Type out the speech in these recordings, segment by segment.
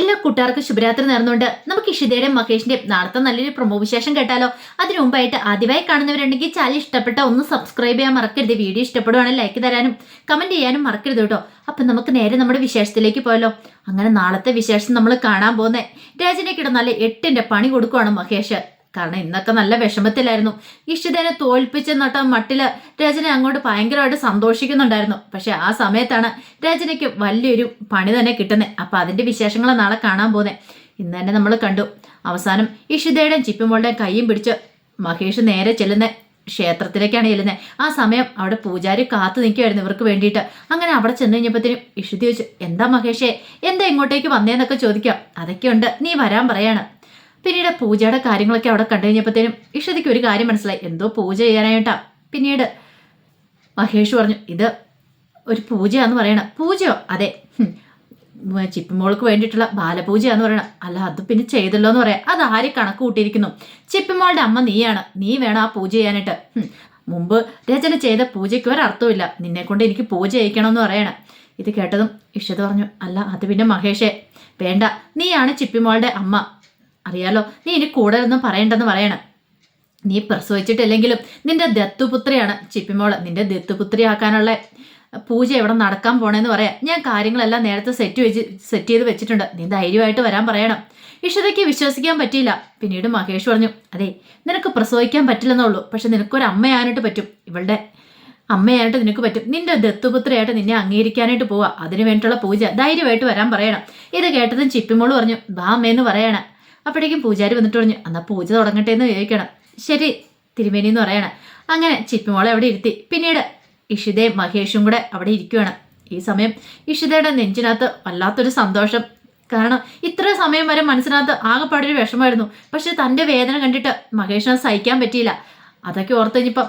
എല്ലാ കൂട്ടുകാർക്കും ശുഭരാത്രി നേർന്നുകൊണ്ട് നമുക്ക് ഇഷിതയുടെയും മഹേഷിന്റെയും നാളത്തെ നല്ലൊരു പ്രമോ വിശേഷം കേട്ടാലോ? അതിനു മുമ്പായിട്ട് ആദ്യമായി കാണുന്നവരുണ്ടെങ്കിൽ ചാനൽ ഇഷ്ടപ്പെട്ട ഒന്ന് സബ്സ്ക്രൈബ് ചെയ്യാൻ മറക്കരുത്. വീഡിയോ ഇഷ്ടപ്പെടുവാണെങ്കിൽ ലൈക്ക് തരാനും കമന്റ് ചെയ്യാനും മറക്കരുത് കേട്ടോ. അപ്പൊ നമുക്ക് നേരെ നമ്മുടെ വിശേഷത്തിലേക്ക് പോയല്ലോ അങ്ങനെ നാളത്തെ വിശേഷം നമ്മൾ കാണാൻ പോകുന്നേ രാജനെ കിടന്നാലേ എട്ടിന്റെ പണി കൊടുക്കുവാണ് മഹേഷ്. കാരണം ഇന്നൊക്കെ നല്ല വിഷമത്തിലായിരുന്നു. ഇഷിതനെ നട്ട മട്ടിൽ രചന അങ്ങോട്ട് ഭയങ്കരമായിട്ട് സന്തോഷിക്കുന്നുണ്ടായിരുന്നു. പക്ഷെ ആ സമയത്താണ് രചനയ്ക്ക് വലിയൊരു പണി തന്നെ കിട്ടുന്നത് അപ്പൊ അതിന്റെ വിശേഷങ്ങൾ നാളെ കാണാൻ പോകുന്നത് ഇന്ന് തന്നെ നമ്മൾ കണ്ടു. അവസാനം ഇഷിതയുടെയും ചിപ്പിമോളുടെയും കൈയും പിടിച്ച് മഹേഷ് നേരെ ചെല്ലുന്ന. ക്ഷേത്രത്തിലേക്കാണ് ചെല്ലുന്നത് ആ സമയം അവിടെ പൂജാരി കാത്തു നിൽക്കുമായിരുന്നു ഇവർക്ക് വേണ്ടിയിട്ട്. അങ്ങനെ അവിടെ ചെന്ന് കഴിഞ്ഞപ്പോഴത്തേനും ഇഷുതി ചോദിച്ചു എന്താ മഹേഷേ എന്താ ഇങ്ങോട്ടേക്ക് വന്നേന്നൊക്കെ ചോദിക്കാം. അതൊക്കെയുണ്ട്. നീ വരാൻ പറയാണ്. പിന്നീട് പൂജയുടെ കാര്യങ്ങളൊക്കെ അവിടെ കണ്ടു കഴിഞ്ഞപ്പോഴത്തേനും ഇഷതിക്ക് ഒരു കാര്യം മനസ്സിലായി. എന്തോ പൂജ ചെയ്യാനായിട്ടാ. പിന്നീട് മഹേഷ് പറഞ്ഞു ഇത് ഒരു പൂജയാന്ന് പറയണം. പൂജയോ? അതെ. ചിപ്പിമോൾക്ക് വേണ്ടിയിട്ടുള്ള ബാലപൂജയാന്ന് പറയണം. അല്ല അത് പിന്നെ ചെയ്തല്ലോ എന്ന് പറയാം. അത് ആര് കണക്ക് കൂട്ടിയിരിക്കുന്നു? ചിപ്പിമോളുടെ അമ്മ നീയാണ്. നീ വേണം ആ പൂജ ചെയ്യാനായിട്ട്. മുമ്പ് രചന ചെയ്ത പൂജയ്ക്ക് ഒരർത്ഥമില്ല നിന്നെ കൊണ്ട് എനിക്ക് പൂജ ചെയ്യിക്കണമെന്ന് പറയണം. ഇത് കേട്ടതും ഇഷത് പറഞ്ഞു അല്ല അത് പിന്നെ മഹേഷേ. വേണ്ട. നീയാണ് ചിപ്പിമോളുടെ അമ്മ. അറിയാലോ നീ ഇനി കൂടെ ഒന്നും പറയണ്ടെന്ന് പറയണം. നീ പ്രസവിച്ചിട്ടില്ലെങ്കിലും നിന്റെ ദത്തുപുത്രിയാണ് ചിപ്പിമോൾ. നിന്റെ ദത്തുപുത്രി ആക്കാനുള്ള പൂജ എവിടെ നടക്കാൻ പോണേന്ന് പറയാം. ഞാൻ കാര്യങ്ങളെല്ലാം നേരത്തെ സെറ്റ് വെച്ച് സെറ്റ് ചെയ്ത് വെച്ചിട്ടുണ്ട്. നീ ധൈര്യമായിട്ട് വരാൻ പറയണം. ഇഷതയ്ക്ക് വിശ്വസിക്കാൻ പറ്റിയില്ല. പിന്നീട് മഹേഷ് പറഞ്ഞു അതെ നിനക്ക് പ്രസവിക്കാൻ പറ്റില്ലെന്നുള്ളൂ പക്ഷെ നിനക്കൊരു അമ്മയാനായിട്ട് പറ്റും. ഇവളുടെ അമ്മയായിട്ട് നിനക്ക് പറ്റും. നിന്റെ ദത്തുപുത്രയായിട്ട് നിന്നെ അംഗീകരിക്കാനായിട്ട് പോവാ. അതിനു വേണ്ടിയിട്ടുള്ള പൂജ. ധൈര്യമായിട്ട് വരാൻ പറയണം. ഇത് കേട്ടതും ചിപ്പിമോൾ പറഞ്ഞു ബാ അമ്മയെന്ന് പറയണം. അപ്പോഴേക്കും പൂജാരി വന്നിട്ട് പറഞ്ഞു എന്നാ പൂജ തുടങ്ങട്ടെ എന്ന് ചോദിക്കണം ശരി തിരുമേനി എന്ന് പറയണം. അങ്ങനെ ചിപ്പിമോളെ അവിടെ ഇരുത്തി. പിന്നീട് ഇഷിതയും മഹേഷും കൂടെ അവിടെ ഇരിക്കുകയാണ് ഈ സമയം ഇഷിതയുടെ നെഞ്ചിനകത്ത് വല്ലാത്തൊരു സന്തോഷം. കാരണം ഇത്ര സമയം വരെ മനസ്സിനകത്ത് ആകെപ്പാടൊരു വിഷമമായിരുന്നു. പക്ഷെ തന്റെ വേദന കണ്ടിട്ട് മഹേഷിനെ സഹിക്കാൻ പറ്റിയില്ല. അതൊക്കെ ഓർത്ത് കഴിഞ്ഞപ്പം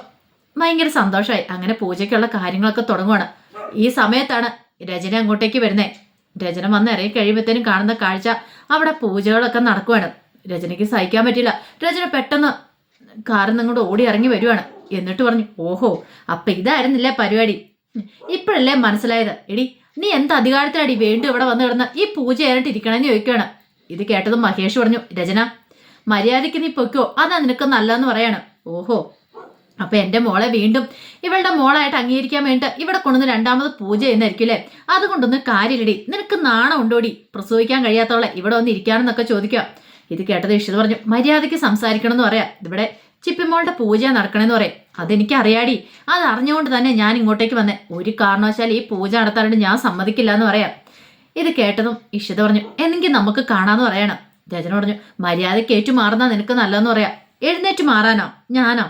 ഭയങ്കര സന്തോഷമായി. അങ്ങനെ പൂജയ്ക്കുള്ള കാര്യങ്ങളൊക്കെ തുടങ്ങുവാണ്. ഈ സമയത്താണ് രചന അങ്ങോട്ടേക്ക് വരുന്നത് രചന വന്ന് ഇറങ്ങി കഴിയുമ്പോഴത്തേനും കാണുന്ന കാഴ്ച അവിടെ പൂജകളൊക്കെ നടക്കുവാണ്. രചനയ്ക്ക് സഹിക്കാൻ പറ്റില്ല. രചന പെട്ടെന്ന് കാറിൽ നിന്ന് ഓടി ഇറങ്ങി വരുവാണ്. എന്നിട്ട് പറഞ്ഞു ഓഹോ അപ്പൊ ഇതായിരുന്നില്ലേ പരിപാടി? ഇപ്പോഴല്ലേ മനസ്സിലായത്. എടി നീ എന്ത് അധികാരത്തിലടി വീണ്ടും ഇവിടെ വന്നു കിടന്ന് ഈ പൂജ ഏറിട്ട് ഇരിക്കണമെന്ന് ചോദിക്കുകയാണ് ഇത് കേട്ടതും മഹേഷ് പറഞ്ഞു രചന മര്യാദയ്ക്ക് നീ പൊയ്ക്കോ. അതാ നിനക്ക് നല്ലതെന്ന് പറയാണ്. ഓഹോ അപ്പൊ എന്റെ മോളെ വീണ്ടും ഇവളുടെ മോളായിട്ട് അംഗീകരിക്കാൻ വേണ്ടിയിട്ട് ഇവിടെ കൊണ്ടുവന്ന് രണ്ടാമത് പൂജ ചെയ്യുന്നതായിരിക്കും അല്ലേ? അതുകൊണ്ടൊന്നും കാര്യമില്ലടി. നിനക്ക് നാണം ഉണ്ടോടി? പ്രസവിക്കാൻ കഴിയാത്തവളെ ഇവിടെ ഒന്ന് ഇരിക്കാനെന്നൊക്കെ ചോദിക്കുക. ഇത് കേട്ടത് ഇഷ്ടത പറഞ്ഞു മര്യാദയ്ക്ക് സംസാരിക്കണം എന്ന് പറയാം. ഇവിടെ ചിപ്പിമോളുടെ പൂജ നടക്കണമെന്ന് പറയും. അതെനിക്ക് അറിയാടി അത് അറിഞ്ഞുകൊണ്ട് തന്നെ ഞാൻ ഇങ്ങോട്ടേക്ക് വന്നേ. ഒരു കാരണവശാൽ ഈ പൂജ നടത്താനായിട്ട് ഞാൻ സമ്മതിക്കില്ല എന്ന് പറയാം. ഇത് കേട്ടതും ഇഷിത പറഞ്ഞു എന്നെങ്കിൽ നമുക്ക് കാണാന്ന് പറയണം. ജജന പറഞ്ഞു മര്യാദയ്ക്ക് ഏറ്റു മാറുന്ന നിനക്ക് നല്ലതെന്ന് പറയാം. എഴുന്നേറ്റ് മാറാനോ? ഞാനോ?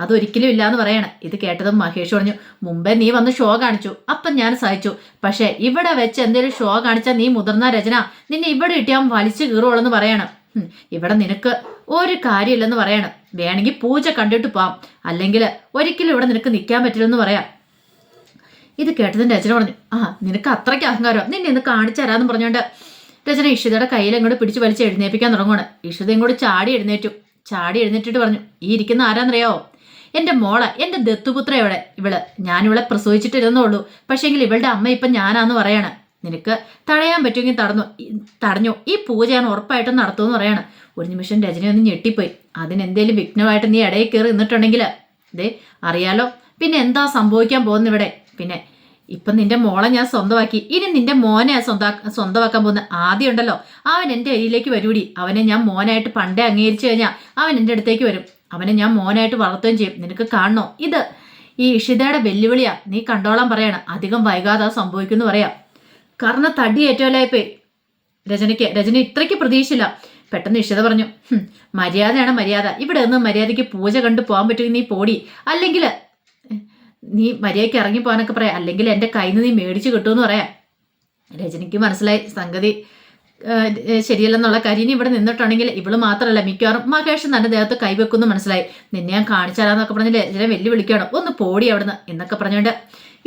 അതൊരിക്കലും ഇല്ലാന്ന് പറയണം. ഇത് കേട്ടതും മഹേഷ് പറഞ്ഞു മുമ്പേ നീ വന്ന് ഷോ കാണിച്ചു. അപ്പം ഞാൻ സഹിച്ചു. പക്ഷേ ഇവിടെ വെച്ച് എന്തേലും ഷോ കാണിച്ചാൽ നീ മുതിർന്ന രചന. നിന്നെ ഇവിടെ കിട്ടിയാൽ വലിച്ചു കീറുള്ളൂ പറയണം. ഇവിടെ നിനക്ക് ഒരു കാര്യമില്ലെന്ന് പറയണം. വേണമെങ്കിൽ പൂജ കണ്ടിട്ട് പോവാം. അല്ലെങ്കിൽ ഒരിക്കലും ഇവിടെ നിനക്ക് നിൽക്കാൻ പറ്റില്ലെന്ന് പറയാം. ഇത് കേട്ടതിന് രചന പറഞ്ഞു ആ നിനക്ക് അത്രയ്ക്ക് അഹങ്കാരം? നിന്നെ ഇന്ന് കാണിച്ചു തരാമെന്ന് പറഞ്ഞുകൊണ്ട് രചന ഇഷിതയുടെ കയ്യിൽ അങ്ങോട്ട് പിടിച്ച് വലിച്ച് എഴുന്നേപ്പിക്കാൻ തുടങ്ങുകയാണ് ഇഷിതയും കൂടി ചാടി എഴുന്നേറ്റു. ചാടി എഴുന്നേറ്റിട്ട് പറഞ്ഞു ഈ ഇരിക്കുന്ന ആരാന്നറിയാവോ? എന്റെ മോളെ എന്റെ ദത്തുപുത്ര എവിടെ ഇവൾ ഞാനിവളെ പ്രസവിച്ചിട്ടിരുന്നേ ഉള്ളൂ പക്ഷേങ്കിൽ ഇവളുടെ അമ്മ ഇപ്പം ഞാനാന്ന് പറയാണ്. നിനക്ക് തടയാൻ പറ്റുമെങ്കിൽ തടഞ്ഞു തടഞ്ഞു. ഈ പൂജ ഞാൻ ഉറപ്പായിട്ടും നടത്തുമെന്ന് പറയാണ്. ഒരു നിമിഷം രജനി ഒന്ന് ഞെട്ടിപ്പോയി. അതിനെന്തേലും വിഘ്നമായിട്ട് നീ ഇടയിൽ കയറി നിന്നിട്ടുണ്ടെങ്കിൽ ദേ അറിയാലോ. പിന്നെ എന്താ സംഭവിക്കാൻ പോകുന്ന ഇവിടെ? പിന്നെ ഇപ്പം നിന്റെ മോളെ ഞാൻ സ്വന്തമാക്കി. ഇനി നിന്റെ മോനെ സ്വന്താ സ്വന്തമാക്കാൻ പോകുന്ന ആദ്യം ഉണ്ടല്ലോ. അവൻ എന്റെ അരിയിലേക്ക് വരൂടി. അവനെ ഞാൻ മോനായിട്ട് പണ്ടേ അംഗീകരിച്ചു കഴിഞ്ഞാൽ അവൻ എന്റെ അടുത്തേക്ക് വരും. അവനെ ഞാൻ മോനായിട്ട് വളർത്തുകയും ചെയ്യും. നിനക്ക് കാണണോ? ഇത് ഈ ഇഷിതയുടെ വെല്ലുവിളിയാ. നീ കണ്ടോളാൻ പറയാണ്. അധികം വൈകാതെ അത് സംഭവിക്കുന്നു പറയാം. കാരണം തടി ഏറ്റവലായിപ്പോയി രചനയ്ക്ക് രചന ഇത്രയ്ക്ക് പ്രതീക്ഷയില്ല. പെട്ടെന്ന് ഇഷിത പറഞ്ഞു മര്യാദയാണ് മര്യാദ. ഇവിടെ നിന്ന് മര്യാദയ്ക്ക് പൂജ കണ്ടു പോകാൻ പറ്റുമെങ്കിൽ നീ പോടി. അല്ലെങ്കിൽ നീ മര്യാദയ്ക്ക് ഇറങ്ങി പോകാനൊക്കെ പറയാം. അല്ലെങ്കിൽ എന്റെ കയ്യിൽ നിന്ന് നീ മേടിച്ച് കിട്ടുമെന്ന് പറയാം. രജനിക്ക് മനസ്സിലായി. സംഗതി ശരിയല്ലെന്നുള്ള കാര്യം ഇനി ഇവിടെ നിന്നിട്ടുണ്ടെങ്കിൽ ഇവൾ മാത്രമല്ല മിക്കവാറും മഹേഷ് തന്റെ ദേഹത്ത് കൈവെക്കുന്നു മനസ്സിലായി. നിന്നെ ഞാൻ കാണിച്ചാലാന്നൊക്കെ പറഞ്ഞില്ലേ? ചില വെല്ലുവിളിക്കണം ഒന്ന് പോടി അവിടുന്ന് എന്നൊക്കെ പറഞ്ഞുകൊണ്ട്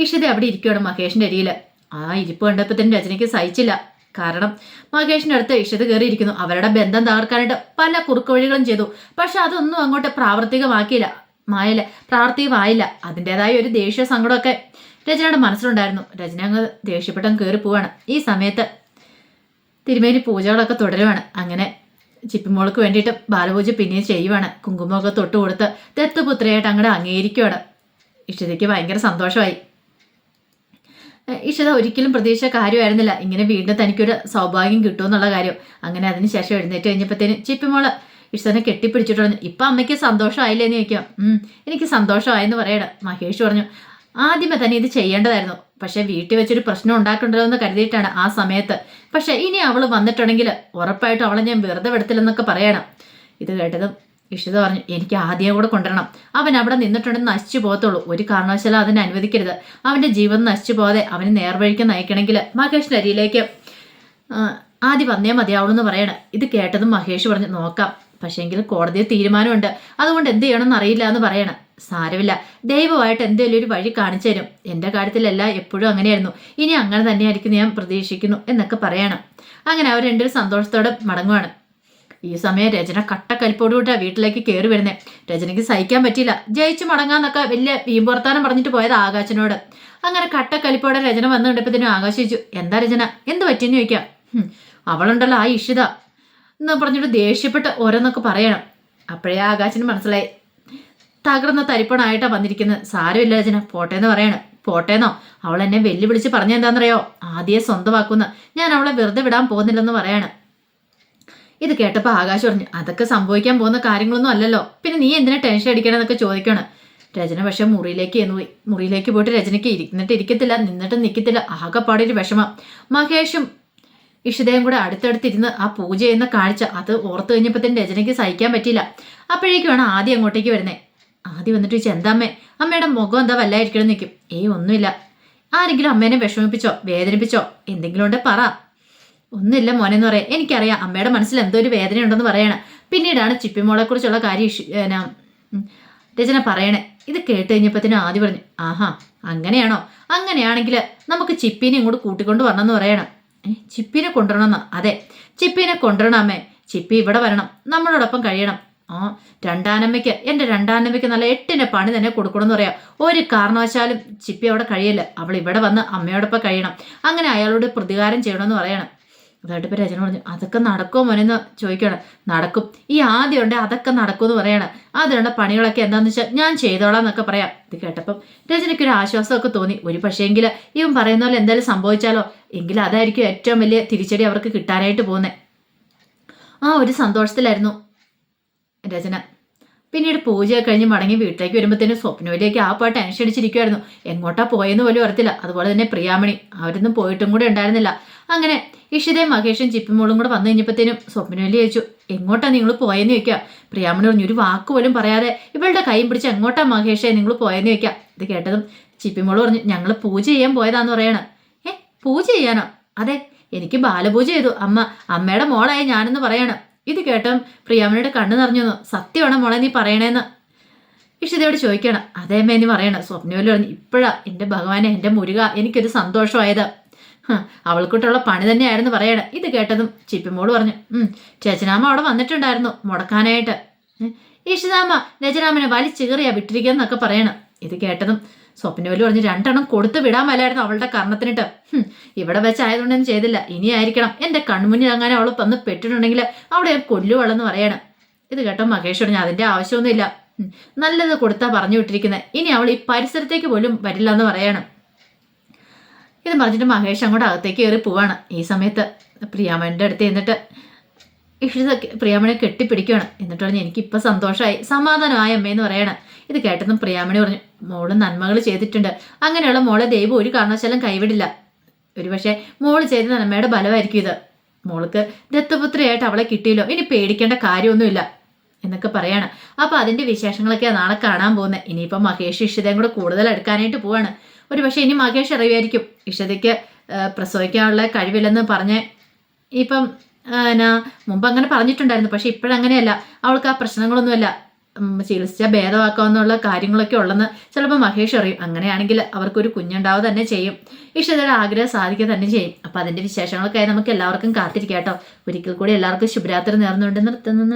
ഇഷിത അവിടെ ഇരിക്കുകയാണ് മഹേഷിന്റെ അരിയിൽ ആ ഇരിപ്പ് കണ്ടപ്പോൾ തന്നെ രചനയ്ക്ക് സഹിച്ചില്ല. കാരണം മഹേഷിന്റെ അടുത്ത് ഇഷിത കയറിയിരിക്കുന്നു. അവരുടെ ബന്ധം തകർക്കാനായിട്ട് പല കുറുക്കുവഴികളും ചെയ്തു. പക്ഷെ അതൊന്നും അങ്ങോട്ട് പ്രാവർത്തികമാക്കിയില്ല. മായില്ല പ്രാവർത്തികമായില്ല. അതിന്റെതായ ഒരു ദേഷ്യ സങ്കടമൊക്കെ രചനയുടെ മനസ്സിലുണ്ടായിരുന്നു. രചന അങ്ങ് ദേഷ്യപ്പെട്ടങ്ങ് കയറി പോവാണ് ഈ സമയത്ത് തിരുമേനി പൂജകളൊക്കെ തുടരുവാണ്. അങ്ങനെ ചിപ്പിമോൾക്ക് വേണ്ടിയിട്ട് ബാലപൂജ പിന്നെയും ചെയ്യുവാണ്. കുങ്കുമമൊക്കെ തൊട്ട് കൊടുത്ത് ദത്തുപുത്രയായിട്ട് അങ്ങോട്ട് അംഗീകരിക്കുവാണ്. ഇഷിതയ്ക്ക് ഭയങ്കര സന്തോഷമായി. ഇഷിത ഒരിക്കലും പ്രതീക്ഷ കാര്യമായിരുന്നില്ല. ഇങ്ങനെ വീണ്ടും തനിക്കൊരു സൗഭാഗ്യം കിട്ടുമെന്നുള്ള കാര്യം. അങ്ങനെ അതിനുശേഷം എഴുന്നേറ്റ് കഴിഞ്ഞപ്പോഴത്തേന് ചിപ്പിമോൾ ഇഷ്ടനെ കെട്ടിപ്പിടിച്ചിട്ട് പറഞ്ഞു ഇപ്പം അമ്മയ്ക്ക് സന്തോഷമായില്ലേ? എന്ന് ചോദിക്കാം. "ഉം, എനിക്ക് സന്തോഷമായെന്ന് പറയണം. മഹേഷ് പറഞ്ഞു ആദ്യമേ തന്നെ ഇത് ചെയ്യേണ്ടതായിരുന്നു. പക്ഷെ വീട്ടിൽ വെച്ചൊരു പ്രശ്നം ഉണ്ടാക്കണ്ടല്ലോ എന്ന് കരുതിയിട്ടാണ് ആ സമയത്ത്. പക്ഷെ ഇനി അവൾ വന്നിട്ടുണ്ടെങ്കിൽ ഉറപ്പായിട്ടും അവളെ ഞാൻ വെറുതെ വിടത്തില്ലെന്നൊക്കെ പറയണം. ഇത് കേട്ടതും ഇഷിത പറഞ്ഞു എനിക്ക് ആദ്യം കൂടെ കൊണ്ടുവരണം. അവൻ അവിടെ നിന്നിട്ടുണ്ടെന്ന് നശിച്ചു പോകത്തുള്ളൂ. ഒരു കാരണവശാലും അതിനെ അനുവദിക്കരുത്. അവന്റെ ജീവൻ നശിച്ചു പോകാതെ അവന് നേർവഴിക്ക് നയിക്കണമെങ്കിൽ മഹേഷിന്റെ അരിയിലേക്ക് ആദ്യം വന്നേ മതിയാവുള്ളൂ എന്ന് പറയണം. ഇത് കേട്ടതും മഹേഷ് പറഞ്ഞു നോക്കാം. പക്ഷേങ്കിൽ കോടതിയിൽ തീരുമാനമുണ്ട്. അതുകൊണ്ട് എന്ത് ചെയ്യണമെന്ന് അറിയില്ല എന്ന് പറയണം. സാരമില്ല. ദൈവമായിട്ട് എന്തെങ്കിലും ഒരു വഴി കാണിച്ചു തരും. എന്റെ കാര്യത്തിലല്ല എപ്പോഴും അങ്ങനെയായിരുന്നു. ഇനി അങ്ങനെ തന്നെയായിരിക്കും ഞാൻ പ്രതീക്ഷിക്കുന്നു എന്നൊക്കെ പറയണം. അങ്ങനെ അവർ രണ്ടുപേരും സന്തോഷത്തോടെ മടങ്ങുവാണ്. ഈ സമയം രചന കട്ടക്കലിപ്പോടുകൂട്ടാ വീട്ടിലേക്ക് കയറി വരുന്നേ. രചനയ്ക്ക് സഹിക്കാൻ പറ്റിയില്ല. ജയിച്ചു മടങ്ങാന്നൊക്കെ വലിയ വീമ്പുറത്താനം പറഞ്ഞിട്ട് പോയത് ആകാശനോട്. അങ്ങനെ കട്ടക്കലിപ്പോടെ രചന വന്നു കണ്ടപ്പോഴത്തേനും ആകാശിച്ചു എന്താ രചന? എന്ത് പറ്റിയെന്ന് ചോദിക്കാം? "ഹും, അവളുണ്ടല്ലോ ആ ഇഷിത എന്ന് പറഞ്ഞിട്ട് ദേഷ്യപ്പെട്ട് ഓരോന്നൊക്കെ പറയണം. അപ്പോഴേ ആകാശിന് മനസ്സിലായി. തകർന്ന തരിപ്പണായിട്ടാ വന്നിരിക്കുന്നത്. സാരമില്ല രചന. പോട്ടേന്ന് പറയണം. പോട്ടേന്നോ? അവൾ എന്നെ വെല്ലുവിളിച്ച് പറഞ്ഞ എന്താണെന്നറിയോ ആദ്യം സ്വന്തമാക്കുന്ന. ഞാൻ അവളെ വെറുതെ വിടാൻ പോകുന്നില്ലെന്ന് പറയാണ്. ഇത് കേട്ടപ്പോൾ ആകാശ് പറഞ്ഞു അതൊക്കെ സംഭവിക്കാൻ പോകുന്ന കാര്യങ്ങളൊന്നും അല്ലല്ലോ. പിന്നെ നീ എന്തിനാ ടെൻഷൻ അടിക്കണമെന്നൊക്കെ ചോദിക്കണം. രചന പക്ഷെ മുറിയിലേക്ക് എന്ന് പോയി. മുറിയിലേക്ക് പോയിട്ട് രചനയ്ക്ക് ഇരുന്നിട്ട് ഇരിക്കത്തില്ല നിന്നിട്ട് നിൽക്കത്തില്ല ആകെപ്പാടെ ഒരു വിഷമം. മഹേഷും ഇഷിതയും കൂടെ അടുത്തടുത്തിരുന്ന് ആ പൂജ എന്ന കാഴ്ച അത് ഓർത്തു കഴിഞ്ഞപ്പോഴത്തേന് രചനയ്ക്ക് സഹിക്കാൻ പറ്റിയില്ല. അപ്പോഴേക്കുമാണ് ആദ്യം അങ്ങോട്ടേക്ക് വരുന്നത് ആദ്യം വന്നിട്ട് ചോദിച്ചു എന്താ അമ്മേ അമ്മയുടെ മുഖം എന്താ വല്ലായിരിക്കണം നിൽക്കും ഏയ് ഒന്നുമില്ല. ആരെങ്കിലും അമ്മേനെ വിഷമിപ്പിച്ചോ വേദനിപ്പിച്ചോ എന്തെങ്കിലും ഉണ്ടെ പറ. ഒന്നുമില്ല മോനെ എന്ന് പറയാം. എനിക്കറിയാം അമ്മയുടെ മനസ്സിൽ എന്തോ ഒരു വേദന ഉണ്ടെന്ന് പറയണം. പിന്നീടാണ് ചിപ്പിമോളെ കുറിച്ചുള്ള കാര്യം ഏനാ, രചന പറയണേ. ഇത് കേട്ട് കഴിഞ്ഞപ്പോഴത്തേനും ആദ്യം പറഞ്ഞു ആഹാ അങ്ങനെയാണോ? അങ്ങനെയാണെങ്കിൽ നമുക്ക് ചിപ്പിനെ ഇങ്ങോട്ട് കൂട്ടിക്കൊണ്ട് വരണമെന്ന് പറയണം. ചിപ്പിനെ കൊണ്ടുവരണമെന്നോ? അതെ ചിപ്പിനെ കൊണ്ടുവരണം അമ്മേ. ചിപ്പി ഇവിടെ വരണം. നമ്മളോടൊപ്പം കഴിയണം. ആ രണ്ടാനമ്മയ്ക്ക് എന്റെ രണ്ടാനമ്മയ്ക്ക് നല്ല എട്ടിന്റെ പണി തന്നെ കൊടുക്കണമെന്ന് പറയാം. ഒരു കാരണവശാലും ചിപ്പി അവിടെ കഴിയല്ല. അവൾ ഇവിടെ വന്ന് അമ്മയോടൊപ്പം കഴിയണം. അങ്ങനെ അയാളോട് പ്രതികാരം ചെയ്യണമെന്ന് പറയണം. അതായിട്ട് ഇപ്പം രചന പറഞ്ഞു അതൊക്കെ നടക്കുമോ മോനെന്ന് ചോദിക്കണം നടക്കും. ഈ ആദ്യം ഉണ്ട് അതൊക്കെ നടക്കുമെന്ന് പറയണം. അതിനുള്ള പണികളൊക്കെ എന്താണെന്ന് വെച്ചാൽ ഞാൻ ചെയ്തോളാം എന്നൊക്കെ പറയാം. ഇത് കേട്ടപ്പം രചനയ്ക്ക് ഒരു ആശ്വാസമൊക്കെ തോന്നി. ഒരു പക്ഷേങ്കിൽ ഇവൻ പറയുന്ന പോലെ എന്തായാലും സംഭവിച്ചാലോ? എങ്കിൽ അതായിരിക്കും ഏറ്റവും വലിയ തിരിച്ചടി അവർക്ക് കിട്ടാനായിട്ട് പോകുന്നത് ആ ഒരു സന്തോഷത്തിലായിരുന്നു. രചന. പിന്നീട് പൂജ കഴിഞ്ഞ് മടങ്ങി വീട്ടിലേക്ക് വരുമ്പോഴത്തേനും സ്വപ്നയിലേക്ക് ആ പാട്ട് ടെൻഷൻ അടിച്ചിരിക്കുമായിരുന്നു എങ്ങോട്ടാ പോയെന്ന് പോലും അറിയത്തില്ല. അതുപോലെ തന്നെ പ്രിയാമണി. അവരൊന്നും പോയിട്ടും കൂടെ ഉണ്ടായിരുന്നില്ല. അങ്ങനെ ഇഷിതയും മഹേഷും ചിപ്പിമോളും കൂടെ വന്നു കഴിഞ്ഞപ്പോഴത്തേനും സ്വപ്നവലി ചോദിച്ചു എങ്ങോട്ടാ നിങ്ങൾ പോയെന്ന് ചോദിക്കുക പ്രിയാമണി പറഞ്ഞു ഒരു വാക്ക് പോലും പറയാതെ ഇവളുടെ കൈയും പിടിച്ച് എങ്ങോട്ടാ മഹേഷെ നിങ്ങൾ പോയെന്ന് ചോദിക്കുക ഇത് കേട്ടതും ചിപ്പിമോൾ പറഞ്ഞു ഞങ്ങൾ പൂജ ചെയ്യാൻ പോയതാന്ന് പറയണം. ഏ? പൂജ ചെയ്യാനോ? അതെ എനിക്ക് ബാലപൂജ ചെയ്തു. അമ്മ അമ്മയുടെ മോളായ ഞാനെന്ന് പറയണം. ഇത് കേട്ടും പ്രിയാമണിയുടെ കണ്ണു നിറഞ്ഞു സത്യമാണ് മോളെ നീ പറയണേന്ന്? ഇഷിതയോട് ചോദിക്കണം അതേ അമ്മേ നീ പറയണം. സ്വപ്നവല്ലി പറഞ്ഞു ഇപ്പോഴാ എന്റെ ഭഗവാനെ എന്റെ മുരുക എനിക്കൊരു സന്തോഷമായത്. അവൾക്കിട്ടുള്ള പണി തന്നെയായിരുന്നു പറയണേ. ഇത് കേട്ടതും ചിപ്പിമോട് പറഞ്ഞു. ചേച്ചനാമ്മ അവിടെ വന്നിട്ടുണ്ടായിരുന്നു മുടക്കാനായിട്ട്. ഇഷിതാമ്മ രചനാമ്മനെ വിട്ടിരിക്കുക എന്നൊക്കെ പറയണം. ഇത് കേട്ടതും സ്വപ്നവലി പറഞ്ഞ് രണ്ടെണ്ണം കൊടുത്തു വിടാൻ മേലായിരുന്നു അവളുടെ കർണത്തിനിട്ട്. ഇവിടെ വെച്ചായതുകൊണ്ടൊന്നും ചെയ്തില്ല. ഇനി ആയിരിക്കണം. എന്റെ കൺമുന്നിൽ അങ്ങനെ അവൾ വന്ന് പെട്ടിട്ടുണ്ടെങ്കിൽ അവിടെ ഞാൻ കൊല്ലുവളെന്ന് പറയണം. ഇത് കേട്ടോ മഹേഷ് പറഞ്ഞു അതിന്റെ ആവശ്യമൊന്നുമില്ല. നല്ലത് കൊടുത്താ പറഞ്ഞു വിട്ടിരിക്കുന്നത് ഇനി അവൾ ഈ പരിസരത്തേക്ക് പോലും വരില്ല എന്ന് പറയണം. ഇത് പറഞ്ഞിട്ട് മഹേഷ് അങ്ങോട്ട് അകത്തേക്ക് കയറി പോവാണ്. ഈ സമയത്ത് പ്രിയാമണിന്റെ അടുത്ത് എന്നിട്ട് ഇഷിത പ്രിയാമണിയെ കെട്ടിപ്പിടിക്കുകയാണ്. എന്നിട്ട് പറഞ്ഞു എനിക്കിപ്പോൾ സന്തോഷമായി സമാധാനമായി അമ്മയെന്ന് പറയണം. ഇത് കേട്ടതും പ്രിയാമണി പറഞ്ഞു മോൾ നന്മകൾ ചെയ്തിട്ടുണ്ട്. അങ്ങനെയുള്ള മോളെ ദൈവം ഒരു കാരണവശാലും കൈവിടില്ല. ഒരു പക്ഷേ മോൾ ചെയ്ത നന്മയുടെ ബലമായിരിക്കും ഇത്. മോൾക്ക് ദത്തപുത്രിയായിട്ട് അവളെ കിട്ടിയല്ലോ. ഇനി പേടിക്കേണ്ട കാര്യമൊന്നുമില്ല എന്നൊക്കെ പറയാണ്. അപ്പോൾ അതിന്റെ വിശേഷങ്ങളൊക്കെ നാളെ കാണാൻ പോകുന്നത് ഇനിയിപ്പം മഹേഷ് ഇഷിതയും കൂടെ കൂടുതൽ എടുക്കാനായിട്ട് പോവാണ്. ഒരു പക്ഷേ ഇനി മഹേഷ് അറിയുമായിരിക്കും ഇഷിതയ്ക്ക് പ്രസവിക്കാനുള്ള കഴിവില്ലെന്ന് പറഞ്ഞ് ഇപ്പം എന്നാ മുമ്പ് അങ്ങനെ പറഞ്ഞിട്ടുണ്ടായിരുന്നു പക്ഷെ ഇപ്പോഴങ്ങനെയല്ല. അവൾക്ക് ആ പ്രശ്നങ്ങളൊന്നുമല്ല. ചികിത്സ ഭേദമാക്കാവുന്നുള്ള കാര്യങ്ങളൊക്കെ ഉള്ളെന്ന് ചിലപ്പോൾ മഹേഷ് അറിയും. അങ്ങനെയാണെങ്കിൽ അവർക്കൊരു കുഞ്ഞുണ്ടാവുക തന്നെ ചെയ്യും. ഇഷ്ടതയുടെ ആഗ്രഹം സാധിക്കുക തന്നെ ചെയ്യും. അപ്പം അതിന്റെ വിശേഷങ്ങളൊക്കെ നമുക്ക് എല്ലാവർക്കും കാത്തിരിക്കാം കേട്ടോ. ഒരിക്കൽ കൂടി എല്ലാവർക്കും ശുഭരാത്രി നേർന്നുകൊണ്ട് നിർത്തുന്നു.